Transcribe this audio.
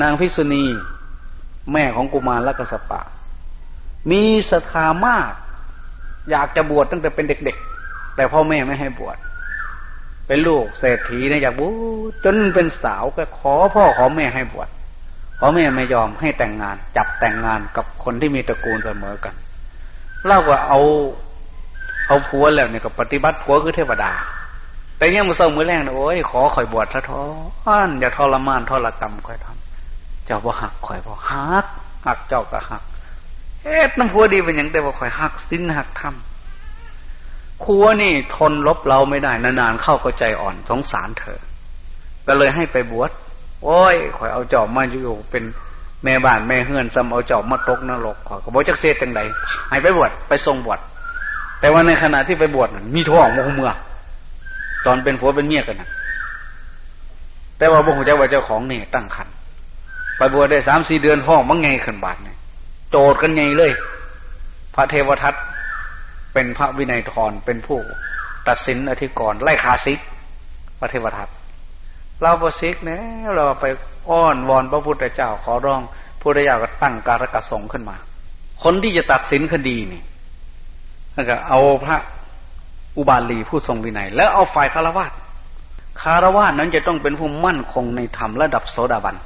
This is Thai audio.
นางภิกษุณี แม่ของกุมารและกสปะ มีศรัทธามาก อยากจะบวชตั้งแต่เป็นเด็กๆ แต่พ่อแม่ไม่ให้บวชเป็นลูกเศรษฐีนะอยากบวชจนเป็นสาวก็ขอพ่อขอแม่ให้บวชพ่อแม่ไม่ยอมให้แต่งงาน จับแต่งงานกับคนที่มีตระกูลเสมอกันเล่าก็เอาเอาผัวแล้วเนี่ยก็ปฏิบัติผัวคือเทวดาแต่เนี่ยมือเศร้ามือแรงนะโอ้ยขอข่อยบวชทะท้อนอย่าทรมานทรกรรมข่อยทำ จ้าบ่หักข่อยบ่หักหักเจ้าก็หัก เอ๊ะน้ำผัวดีเป็นอย่างแต่ว่าข่อยหักสิ้นหักทำผัวนี่ทนลบเราไม่ได้นานๆเข้าก็ใจอ่อนสงสารเธอ ก็เลยให้ไปบวชโอ้ยข่อยเอาเจ้ามาอยู่เป็นแม่บ้านแม่เฮือนซ้ำเอาเจ้ามาตกนรกข่อยก็บอกจักเสียจังใดให้ไปบวชไปทรงบวชแต่ว่าในขณะที่ไปบวชมีท้องโมโหเมื่อตอนเป็นผัวเป็นเมียกันนะแต่ว่าบ่หูจักว่าเจ้าของเนี่ตั้งคัน ไปบวชได้สามสี่เดือนห้องมังไงขึ้นบาทเนี่ยโจดกันไงเลย พระเทวทัตเป็นพระวินัยทรเป็นผู้ตัดสินอธิกรณ์ไล่คาซิก พระเทวทัตเราประซิกเนี่ยเราไปอ้อนวอนพระพุทธเจ้าขอร้องพระพุทธเจ้าก็ตั้งการกระสงขึ้นมา คนที่จะตัดสินคดีนี่แล้วก็เอาพระอุบาลีผู้ทรงวินัย แล้วเอาฝ่ายคารวะคารวะนั้นจะต้องเป็นผู้มั่นคงในธรรมระดับโสดาบัน